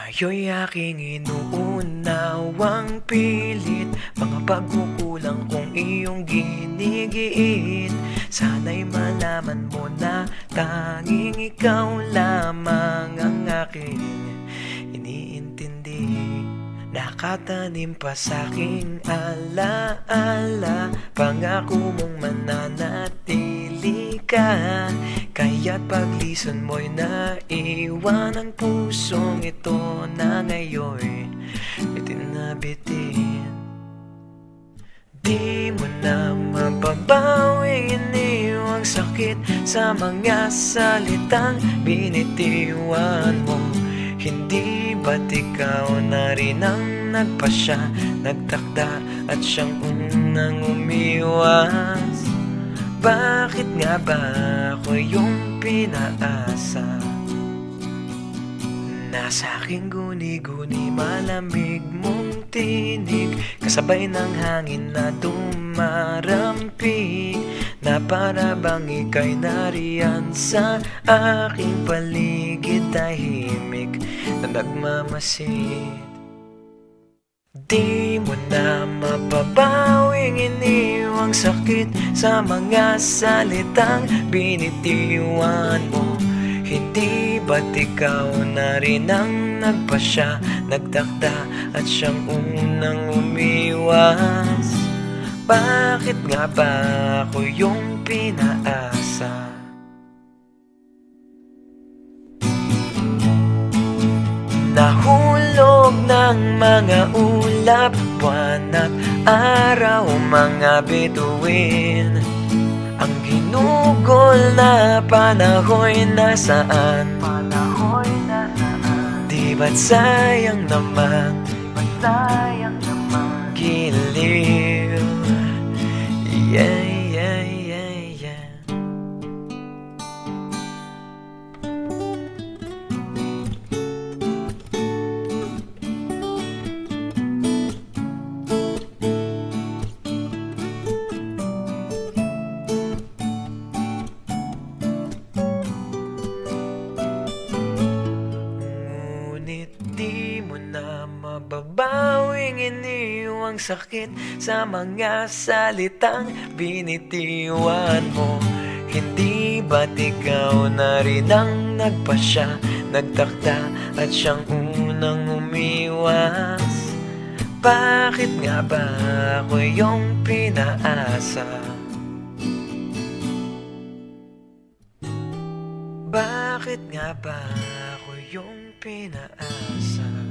Tayo'y aking inuunawang pilit. Mga pagkukulang kong iyong ginigiit. Sana'y malaman mo na tanging ikaw lamang ang aking iniintindi. Nakatanim pa sa'king alaala. Pangako mong mananatili ka Kaya't paglison mo'y naiwan ang pusong ito na ngayon Bitin na bitin Di mo na mababawing iniwang sakit Sa mga salitang binitiwan mo. Hindi ba't ikaw na rin ang nagpasya Nagtakda at siyang unang umiwas bakit nga ba ako yung pinaasa? Nasa aking guni-guni malamig mong tinig Kasabay ng hangin na dumarampi Na para bang ika'y nariyan sa aking paligid Tahimik na nagmamasid Di mo na mapapawing iniwang sakit Sa mga salitang binitiwan mo Hindi ba't ikaw na rin ang nagpasya Nagtakda at siyang unang umiwas Bakit nga ba ako yung pinaasa? Nahulog ng mga ulap Buwan at araw mga bituin. Ang ginugol na panahoy nasaan Panahoy nasaan Di ba't sayang naman? Di ba't sayang naman? Giliw. Yeah, yeah, mababawing iniwang sakit Sa mga salitang binitiwan mo Hindi ba't ikaw na rin ang nagpasya Nagtakda at siyang unang umiwas Bakit nga ba ako yung pinaasa? Bakit nga ba ako yung pinaasa?